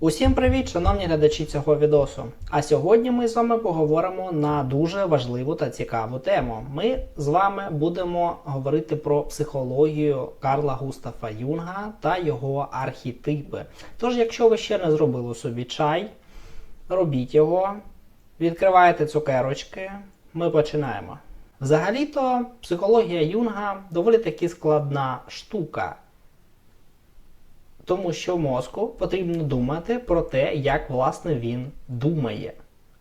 Усім привіт, шановні глядачі цього відосу. А сьогодні ми з вами поговоримо на дуже важливу та цікаву тему. Ми з вами будемо говорити про психологію Карла Густафа Юнга та його архетипи. Тож, якщо ви ще не зробили собі чай, робіть його, відкривайте цукерочки, ми починаємо. Взагалі-то психологія Юнга доволі таки складна штука. Тому що мозку потрібно думати про те, як власне він думає.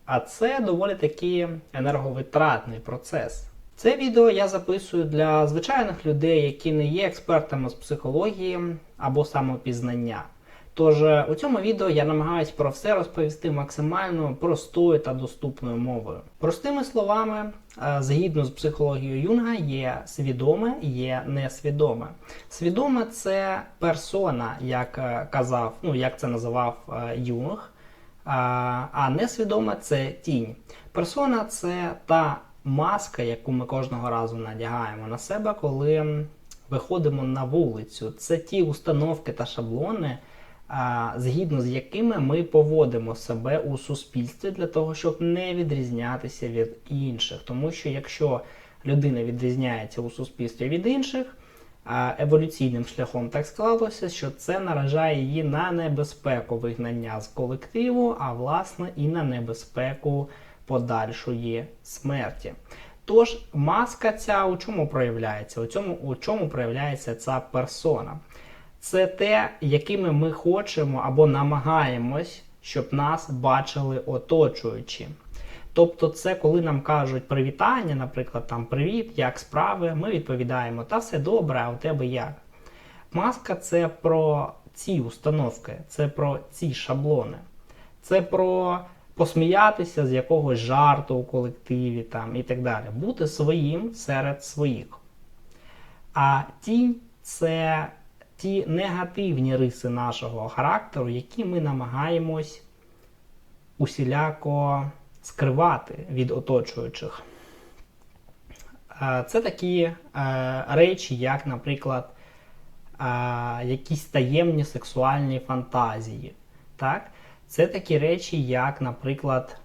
А це доволі таки енерговитратний процес. Це відео я записую для звичайних людей, які не є експертами з психології або самопізнання. Тож е, у цьому відео я намагаюсь про все розповісти максимально простою та доступною мовою. Простими словами, е, згідно з психологією Юнга, є свідоме, є несвідоме. Свідоме це персона, як е, казав, ну як це називав Юнг. А, несвідоме це тінь. Персона це та маска, яку ми кожного разу надягаємо на себе, коли виходимо на вулицю. Це ті установки та шаблони, згідно з якими ми поводимо себе у суспільстві для того, щоб не відрізнятися від інших. Тому що якщо людина відрізняється у суспільстві від інших, еволюційним шляхом так склалося, що це наражає її на небезпеку вигнання з колективу, а власне і на небезпеку подальшої смерті. Тож маска ця у чому проявляється? У цьому у чому проявляється ця персона? Це те, якими ми хочемо або намагаємось, щоб нас бачили оточуючі. Тобто, це коли нам кажуть привітання, наприклад, там привіт, як справи, ми відповідаємо, та все добре, а у тебе як? Маска це про ці установки, це про ці шаблони, це про посміятися з якогось жарту у колективі там, і так далі. Бути своїм серед своїх. А тінь це ті негативні риси нашого характеру, які ми намагаємось усіляко скривати від оточуючих. Е, Це такі е, речі, як, наприклад, е, якісь таємні сексуальні фантазії. Так? Це такі речі, як, наприклад,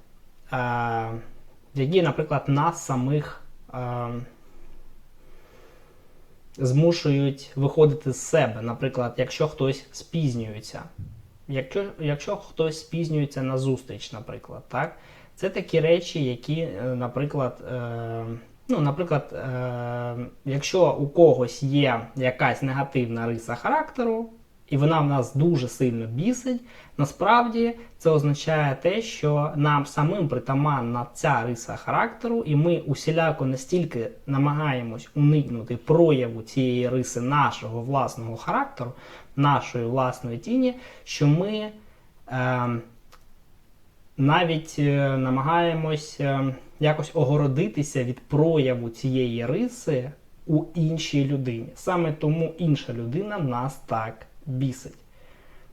які, наприклад, нас самих змушують виходити з себе. Наприклад, якщо хтось спізнюється. Якщо, якщо хтось спізнюється на зустріч, наприклад, так? Це такі речі, які, е, наприклад, е, ну, наприклад, е, якщо у когось є якась негативна риса характеру, і вона в нас дуже сильно бісить, насправді це означає те, що нам самим притаманна ця риса характеру, і ми усіляко настільки намагаємось уникнути прояву цієї риси нашого власного характеру, нашої власної тіні, що ми. Е, навіть намагаємось е, якось огородитися від прояву цієї риси у іншій людині. Саме тому інша людина нас так бісить.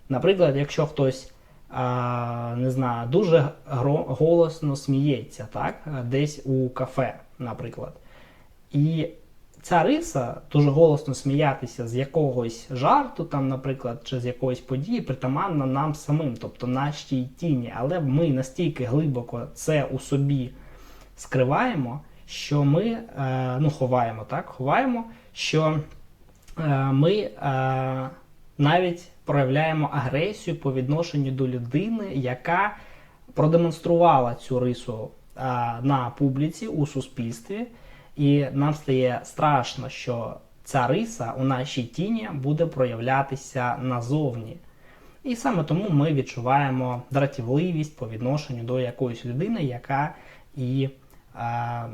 Наприклад, якщо хтось а, не знаю, дуже голосно сміється, так, десь у кафе, наприклад. І ця риса дуже голосно сміятися з якогось жарту, там, наприклад, чи з якоїсь події, притаманна нам самим, тобто нашій тіні. Але ми настільки глибоко це у собі скриваємо, що ми е, ну, ховаємо, так, ховаємо, що е, ми е, навіть проявляємо агресію по відношенню до людини, яка продемонструвала цю рису на публіці у суспільстві. І нам стає страшно, що ця риса у нашій тіні буде проявлятися назовні. І саме тому ми відчуваємо дратівливість по відношенню до якоїсь людини, яка і е,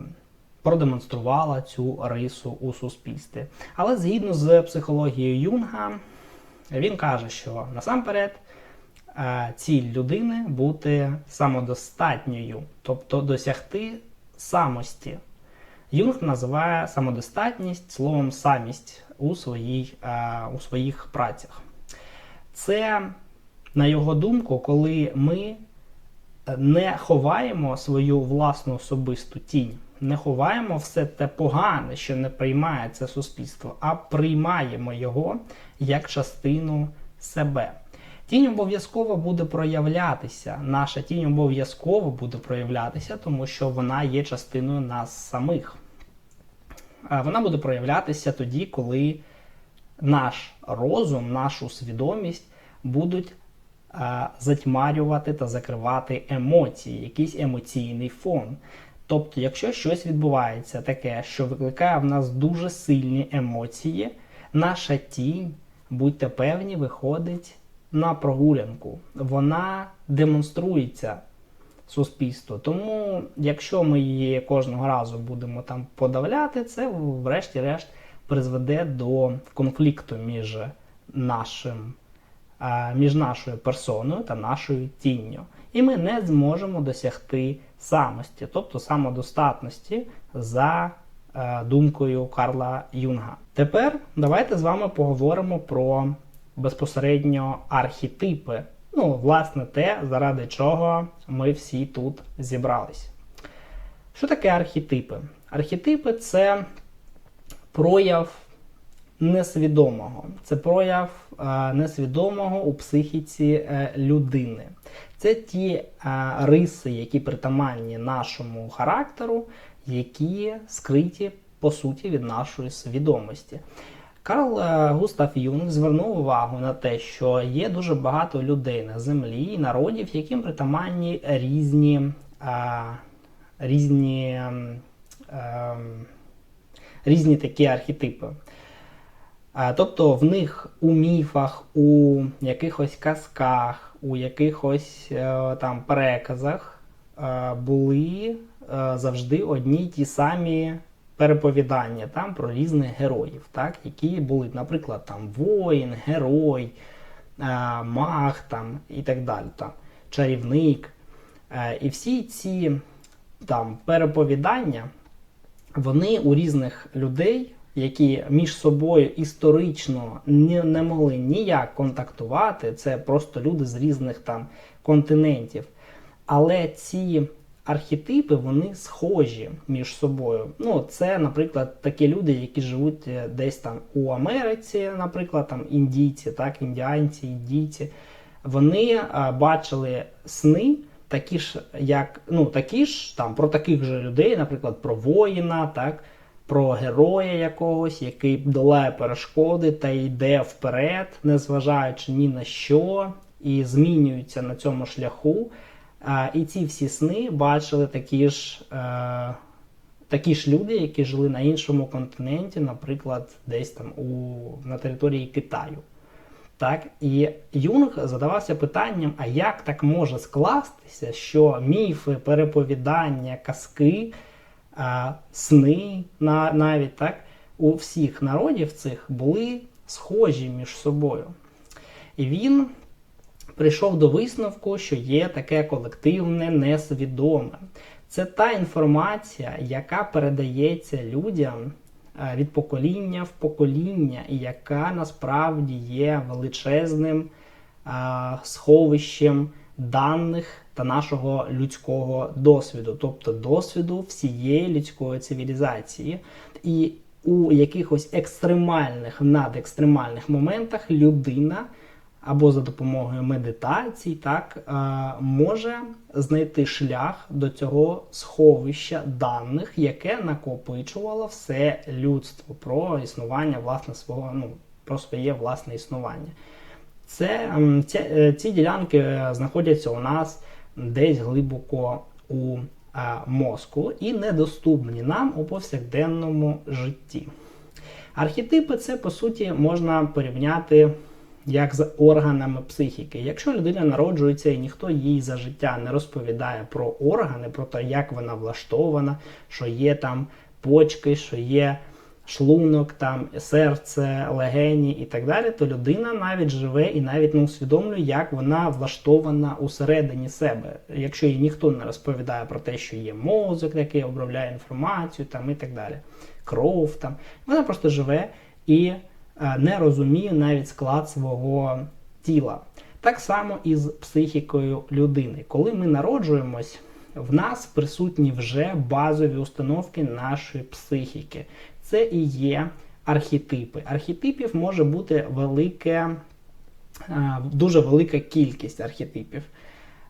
продемонструвала цю рису у суспільстві. Але згідно з психологією Юнга, він каже, що насамперед е, ціль людини бути самодостатньою, тобто досягти самості. Юнг називає самодостатність словом самість у, своїй, е, у своїх працях. Це, на його думку, коли ми не ховаємо свою власну особисту тінь, не ховаємо все те погане, що не приймає це суспільство, а приймаємо його як частину себе. Тінь обов'язково буде проявлятися. Наша тінь обов'язково буде проявлятися, тому що вона є частиною нас самих. Вона буде проявлятися тоді, коли наш розум, нашу свідомість будуть затьмарювати та закривати емоції, якийсь емоційний фон. Тобто, якщо щось відбувається таке, що викликає в нас дуже сильні емоції, наша тінь, будьте певні, виходить на прогулянку. Вона демонструється суспільству. Тому, якщо ми її кожного разу будемо там подавляти, це врешті-решт призведе до конфлікту між нашим, е, між нашою персоною та нашою тінню. І ми не зможемо досягти самості, тобто самодостатності за е, думкою Карла Юнга. Тепер давайте з вами поговоримо про безпосередньо архетипи. Ну, власне, те, заради чого ми всі тут зібрались. Що таке архетипи? Архетипи це прояв несвідомого. Це прояв е, несвідомого у психіці е, людини. Це ті е, риси, які притаманні нашому характеру, які скриті по суті від нашої свідомості. Карл Густав Юнг звернув увагу на те, що є дуже багато людей на землі і народів, яким притаманні різні, різні, е, різні такі архетипи. Тобто в них у міфах, у якихось казках, у якихось е, там переказах е, були е, завжди одні й ті самі переповідання там про різних героїв, так, які були, наприклад, там воїн, герой, маг там, і так далі, там, чарівник. І всі ці там переповідання, вони у різних людей, які між собою історично не, не могли ніяк контактувати, це просто люди з різних там континентів. Але ці архетипи вони схожі між собою. Ну, це, наприклад, такі люди, які живуть е, десь там у Америці, наприклад, там індійці, так, індіанці, індійці. Вони а, бачили сни. Такі ж, як ну такі ж там про таких же людей, наприклад, про воїна, так про героя якогось, який долає перешкоди та йде вперед, незважаючи ні на що, і змінюється на цьому шляху. І ці всі сни бачили такі ж, е, такі ж люди, які жили на іншому континенті, наприклад, десь там у, на території Китаю. Так, І Юнг задавався питанням: а як так може скластися, що міфи, переповідання, казки, сни на, навіть так, у всіх народів цих були схожі між собою. І він прийшов до висновку, що є таке колективне несвідоме. Це та інформація, яка передається людям е, від покоління в покоління, і яка насправді є величезним е, сховищем даних та нашого людського досвіду, тобто досвіду всієї людської цивілізації. І у якихось екстремальних, надекстремальних моментах людина або за допомогою медитацій, так, е, може знайти шлях до цього сховища даних, яке накопичувало все людство про існування власне свого, ну, про своє власне існування. Це, ці, е, ці ділянки е, знаходяться у нас десь глибоко у е, мозку і недоступні нам у повсякденному житті. Архетипи це, по суті, можна порівняти як з органами психіки. Якщо людина народжується і ніхто їй за життя не розповідає про органи, про те, як вона влаштована, що є там почки, що є шлунок, там серце, легені і так далі, то людина навіть живе і навіть не усвідомлює, як вона влаштована усередині себе. Якщо їй ніхто не розповідає про те, що є мозок, який обробляє інформацію, там і так далі, кров там, вона просто живе і е, не розуміє навіть склад свого тіла. Так само і з психікою людини. Коли ми народжуємось, в нас присутні вже базові установки нашої психіки. Це і є архетипи. Архетипів може бути велике е, дуже велика кількість архетипів.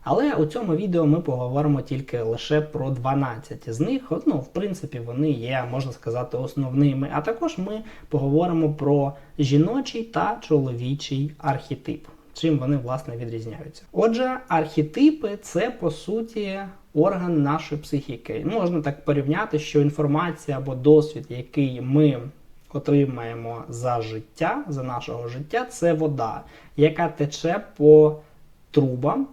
Але у цьому відео ми поговоримо тільки лише про 12 з них. Ну, в принципі, вони є, можна сказати, основними. А також ми поговоримо про жіночий та чоловічий архетип. Чим вони власне відрізняються. Отже, архетипи це по суті орган нашої психіки. Можна так порівняти, що інформація або досвід, який ми отримаємо за життя, за нашого життя, це вода, яка тече по трубам.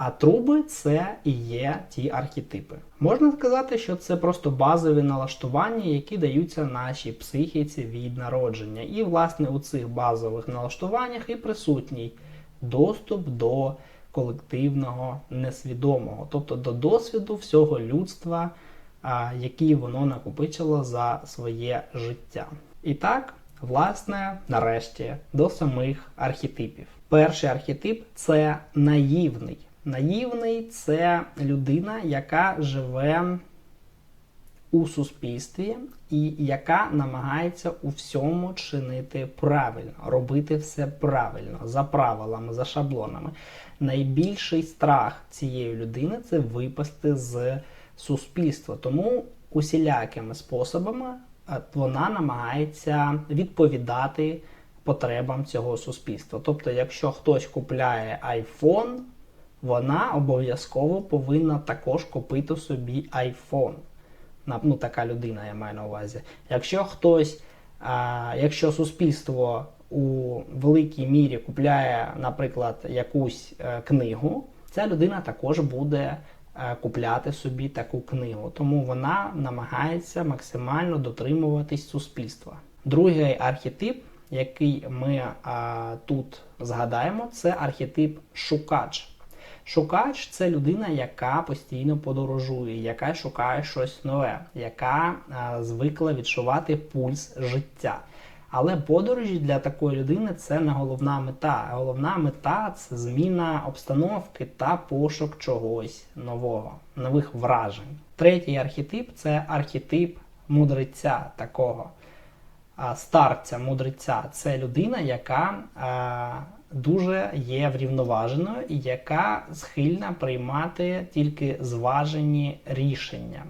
А труби це і є ті архетипи. Можна сказати, що це просто базові налаштування, які даються нашій психіці від народження. І, власне, у цих базових налаштуваннях і присутній доступ до колективного несвідомого, тобто до досвіду всього людства, який воно накопичило за своє життя. І так, власне, нарешті, до самих архетипів. Перший архетип це наївний. Наївний це людина, яка живе у суспільстві і яка намагається у всьому чинити правильно, робити все правильно, за правилами, за шаблонами. Найбільший страх цієї людини це випасти з суспільства. Тому усілякими способами е, вона намагається відповідати потребам цього суспільства. Тобто, якщо хтось купляє iPhone, вона обов'язково повинна також купити собі iPhone. Ну, така людина, я маю на увазі. Якщо хтось, а, якщо суспільство у великій мірі купляє, наприклад, якусь е, книгу, ця людина також буде е, купляти собі таку книгу. Тому вона намагається максимально дотримуватись суспільства. Другий архетип, який ми а, тут згадаємо, це архетип шукач. Шукач це людина, яка постійно подорожує, яка шукає щось нове, яка а, звикла відчувати пульс життя. Але подорожі для такої людини це не головна мета. Головна мета це зміна обстановки та пошук чогось нового, нових вражень. Третій архетип це архетип мудреця такого. Старця, мудреця це людина, яка а, дуже є врівноваженою і яка схильна приймати тільки зважені рішення.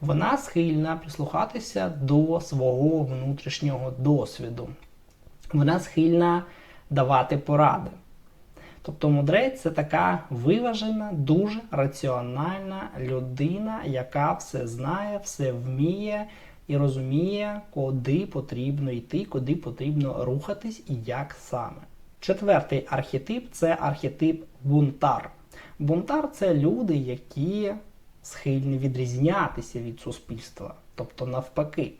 Вона схильна прислухатися до свого внутрішнього досвіду. Вона схильна давати поради. Тобто мудрець це така виважена, дуже раціональна людина, яка все знає, все вміє і розуміє, куди потрібно йти, куди потрібно рухатись і як саме. Четвертий архетип це архетип бунтар. Бунтар це люди, які схильні відрізнятися від суспільства, тобто навпаки.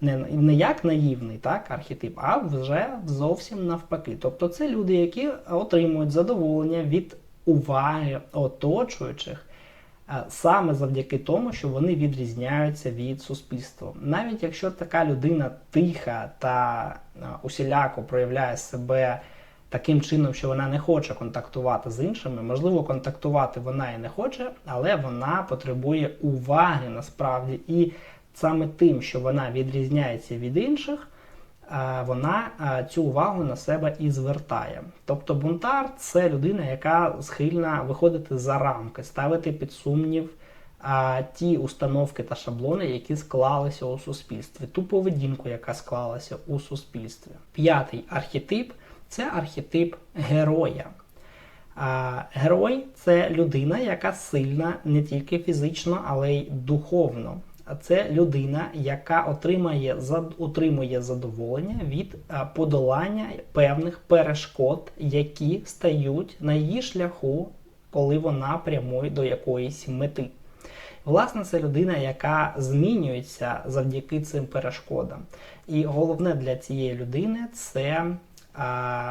Не, не як наївний так, архетип, а вже зовсім навпаки. Тобто це люди, які отримують задоволення від уваги оточуючих саме завдяки тому, що вони відрізняються від суспільства. Навіть якщо така людина тиха та усіляко проявляє себе таким чином, що вона не хоче контактувати з іншими. Можливо, контактувати вона і не хоче, але вона потребує уваги насправді. І саме тим, що вона відрізняється від інших, вона цю увагу на себе і звертає. Тобто бунтар це людина, яка схильна виходити за рамки, ставити під сумнів. А ті установки та шаблони, які склалися у суспільстві, ту поведінку, яка склалася у суспільстві. П'ятий архетип це архетип героя. А Герой це людина, яка сильна не тільки фізично, але й духовно. Це людина, яка отримає отримує задоволення від подолання певних перешкод, які стають на її шляху, коли вона прямує до якоїсь мети. Власне, це людина, яка змінюється завдяки цим перешкодам. І головне для цієї людини це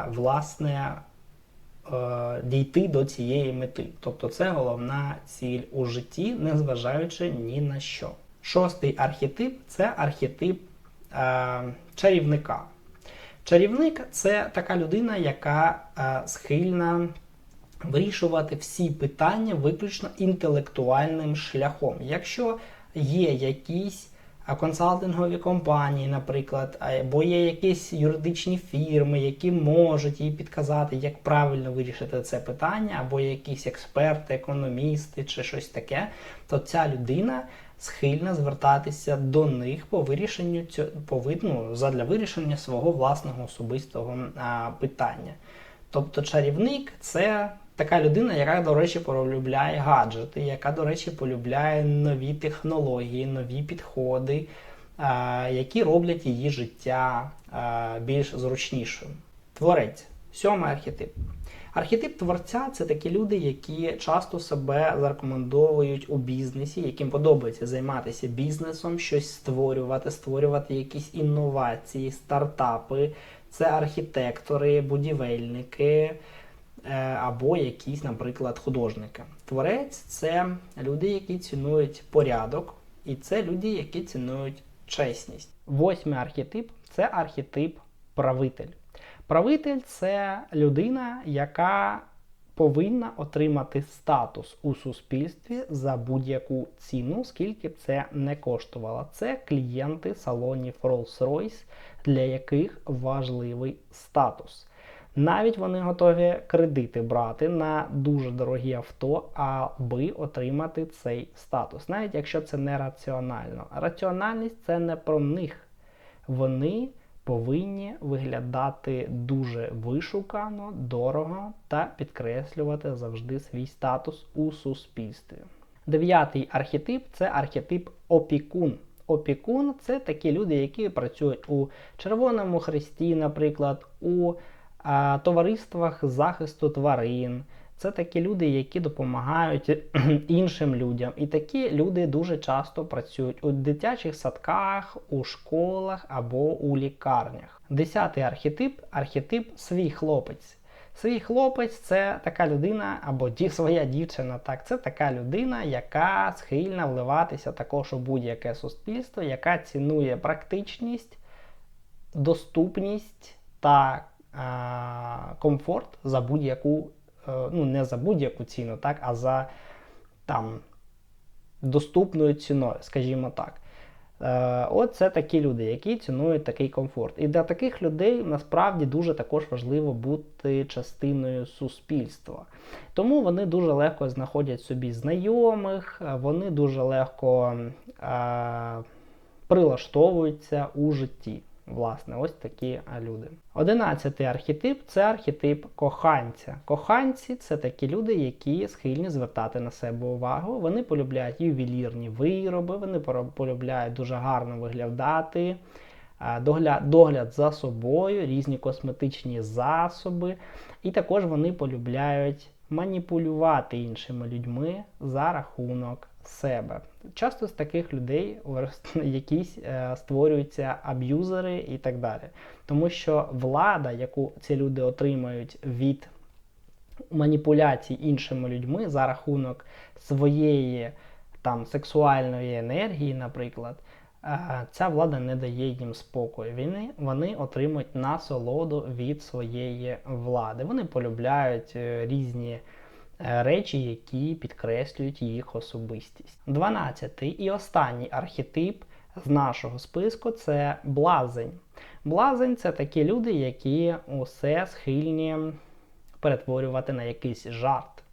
власне е, дійти до цієї мети. Тобто це головна ціль у житті, незважаючи ні на що. Шостий архетип це архетип е, чарівника. Чарівник це така людина, яка е, схильна вирішувати всі питання виключно інтелектуальним шляхом. Якщо є якісь а, консалтингові компанії, наприклад, або є якісь юридичні фірми, які можуть їй підказати, як правильно вирішити це питання, або є якісь експерти, економісти чи щось таке, то ця людина схильна звертатися до них по вирішенню цього ну, задля вирішення свого власного особистого а, питання. Тобто чарівник це така людина, яка, до речі, полюбляє гаджети, яка, до речі, полюбляє нові технології, нові підходи, які роблять її життя більш зручнішим. Творець сьомий архетип. Архетип творця це такі люди, які часто себе зарекомендовують у бізнесі, яким подобається займатися бізнесом, щось створювати, створювати якісь інновації, стартапи. Це архітектори, будівельники або якісь, наприклад, художники. Творець це люди, які цінують порядок, і це люди, які цінують чесність. Восьмий архетип це архетип правитель. Правитель це людина, яка повинна отримати статус у суспільстві за будь-яку ціну, скільки б це не коштувало. Це клієнти салонів Rolls-Royce, для яких важливий статус. Навіть вони готові кредити брати на дуже дорогі авто, аби отримати цей статус, навіть якщо це не раціонально. Раціональність це не про них. Вони повинні виглядати дуже вишукано, дорого та підкреслювати завжди свій статус у суспільстві. Дев'ятий архетип це архетип опікун. Опікун це такі люди, які працюють у Червоному Хресті, наприклад, у товариствах захисту тварин. Це такі люди, які допомагають іншим людям. І такі люди дуже часто працюють у дитячих садках, у школах або у лікарнях. Десятий архетип архетип свій хлопець. Свій хлопець це така людина, або ді, своя дівчина, так, це така людина, яка схильна вливатися також у будь-яке суспільство, яка цінує практичність, доступність та комфорт за будь-яку ну не за будь-яку ціну, так, а за там доступною ціною, скажімо так. От це такі люди, які цінують такий комфорт. І для таких людей насправді дуже також важливо бути частиною суспільства. Тому вони дуже легко знаходять собі знайомих, вони дуже легко е, прилаштовуються у житті. Власне, ось такі люди. Одинадцятий архетип це архетип коханця. Коханці це такі люди, які схильні звертати на себе увагу. Вони полюбляють ювелірні вироби, вони полюбляють дуже гарно виглядати, догляд, догляд за собою, різні косметичні засоби. І також вони полюбляють маніпулювати іншими людьми за рахунок себе. Часто з таких людей якісь е, створюються аб'юзери і так далі. Тому що влада, яку ці люди отримають від маніпуляцій іншими людьми за рахунок своєї там сексуальної енергії, наприклад, е, ця влада не дає їм спокою. Вони, вони отримують насолоду від своєї влади. Вони полюбляють е, різні. Е, речі, які підкреслюють їх особистість. Дванадцятий і останній архетип з нашого списку це блазень. Блазень це такі люди, які усе схильні перетворювати на якийсь жарт,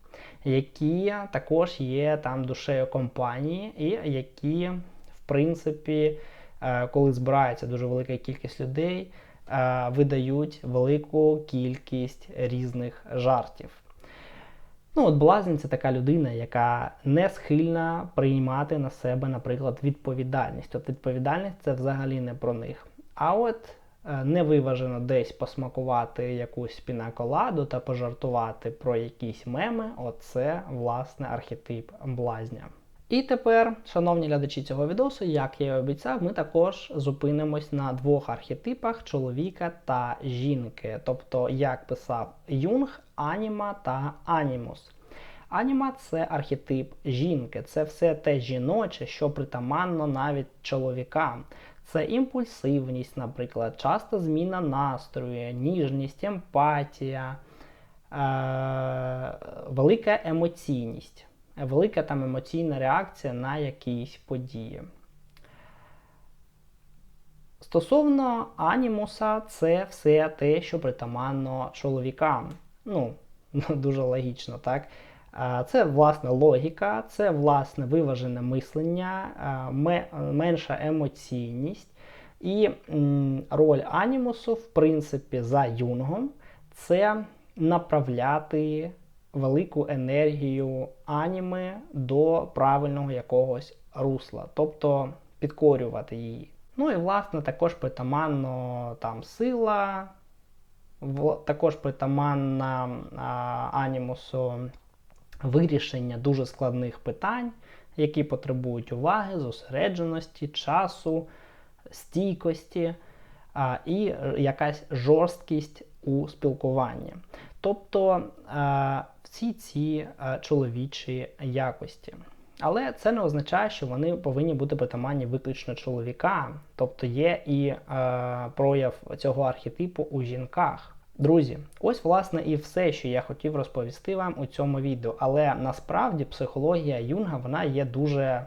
які також є там душею компанії, і які, в принципі, е, коли збирається дуже велика кількість людей, е, видають велику кількість різних жартів. Ну, от блазень це така людина, яка не схильна приймати на себе, наприклад, відповідальність. От відповідальність це взагалі не про них. А от е, невиважено десь посмакувати якусь пінаколаду та пожартувати про якісь меми, оце, власне, архетип блазня. І тепер, шановні глядачі цього відосу, як я і обіцяв, ми також зупинимось на двох архетипах чоловіка та жінки. Тобто, як писав Юнг, аніма та анімус. Аніма це архетип жінки, це все те жіноче, що притаманно навіть чоловікам. Це імпульсивність, наприклад, часто зміна настрою, ніжність, емпатія, е- велика емоційність велика там емоційна реакція на якісь події. Стосовно анімуса, це все те, що притаманно чоловікам. Ну, дуже логічно, так? Це власне логіка, це власне виважене мислення, менша емоційність. І роль анімусу, в принципі, за юнгом, це направляти велику енергію аніми до правильного якогось русла, тобто підкорювати її. Ну і власне також притаманно там сила, також притаманна анімусу вирішення дуже складних питань, які потребують уваги, зосередженості, часу, стійкості а, і якась жорсткість у спілкуванні. Тобто всі ці чоловічі якості. Але це не означає, що вони повинні бути притаманні виключно чоловікам. Тобто є і е, прояв цього архетипу у жінках. Друзі, ось власне і все, що я хотів розповісти вам у цьому відео. Але насправді психологія Юнга вона є дуже,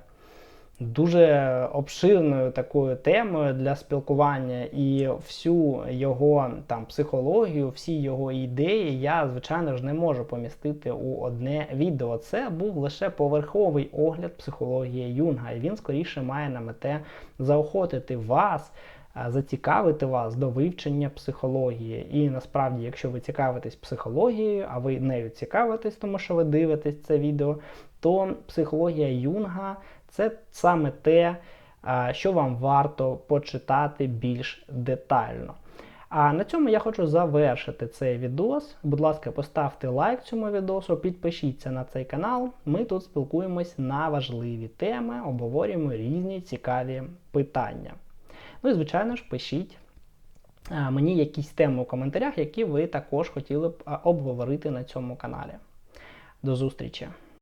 дуже обширною такою темою для спілкування, і всю його там психологію, всі його ідеї я, звичайно ж, не можу помістити у одне відео. Це був лише поверховий огляд психології Юнга, і він скоріше має на мете заохотити вас. Зацікавити вас до вивчення психології. І насправді, якщо ви цікавитесь психологією, а ви нею цікавитесь, тому що ви дивитесь це відео, то психологія Юнга це саме те, що вам варто почитати більш детально. А на цьому я хочу завершити цей відос. Будь ласка, поставте лайк цьому відосу, підпишіться на цей канал. Ми тут спілкуємось на важливі теми, обговорюємо різні цікаві питання. Ну і звичайно ж, пишіть мені якісь теми у коментарях, які ви також хотіли б обговорити на цьому каналі. До зустрічі!